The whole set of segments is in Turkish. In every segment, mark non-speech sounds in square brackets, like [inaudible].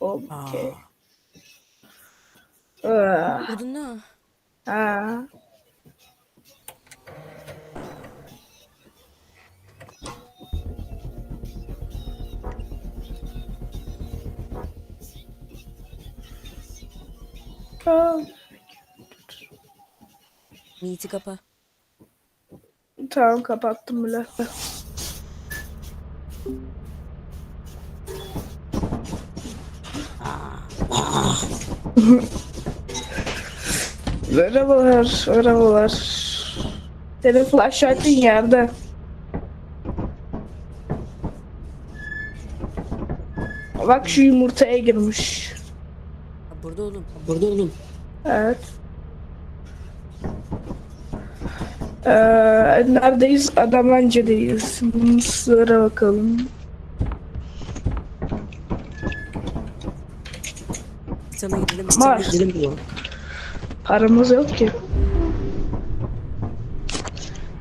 Okey. Ah, Vurdun mu? ha. Tamam. Meet'i kapa. Tamam kapattım bile. Merhabalar, merhabalar. Senin flashlight'ın yerde. Bak şu yumurtaya girmiş. Burada oğlum. Burada oğlum. Evet. Ee, neredeyiz? Adamance'deyiz. Mısır'a bakalım. Sana gidelim. Var. Gidelim? Paramız yok ki.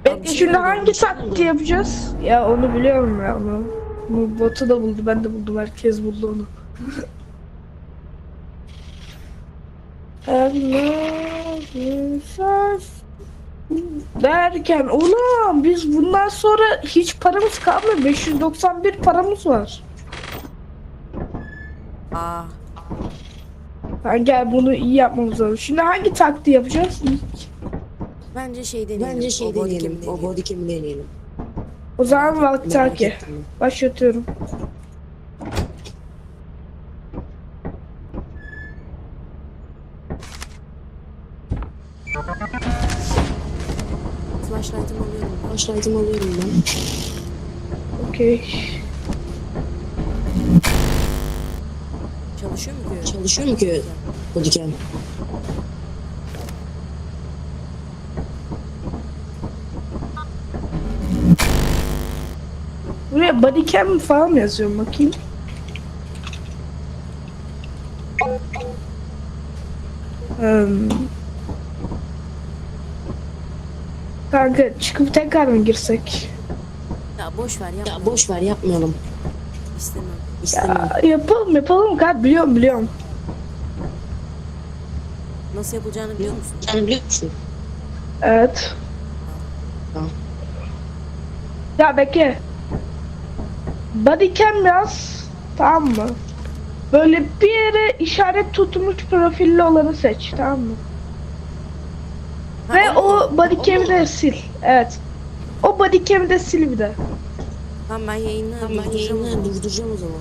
Bekle şimdi hangi taktiği yapacağız? Ya onu biliyorum ya onu. Bu botu da buldu, ben de buldum. Herkes buldu onu. [laughs] Derken ulan biz bundan sonra hiç paramız kalmıyor. 591 paramız var. Aa. Ha, gel bunu iyi yapmamız lazım. Şimdi hangi taktiği yapacağız? İlk. Bence şey deneyelim. Bence şey o body deneyelim. cam'i O body cam'i deneyelim. O zaman ettim ben. Başlatıyorum. Flashlight'ımı alıyorum. Flashlight'ımı alıyorum ben. Okey. Çalışıyor mu ki? Çalışıyor mu ki body cam? Buraya bodycam falan mı yazıyorum bakayım. Hmm. Kanka çıkıp tekrar mı girsek? Ya boş ver yapma. Ya boş ver yapmayalım. İstemem. İstemem. Ya, yapalım yapalım kanka biliyorum biliyorum. Nasıl yapılacağını biliyor musun? Sen biliyor musun? Evet. Tamam. Ya bekle. Bodycam yaz. Tamam mı? Böyle bir yere işaret tutmuş profilli olanı seç tamam mı? Ha, Ve o o bodycam'i de sil. Evet. O bodycam'i de sil bir de. Tamam ben yayını Tamam ben durduracağım o yayını durduracağım o zaman.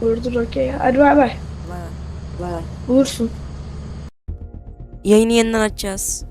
Dur dur okey. Hadi bay bay. Vay. Vay. Bulursun. Yayını yeniden açacağız.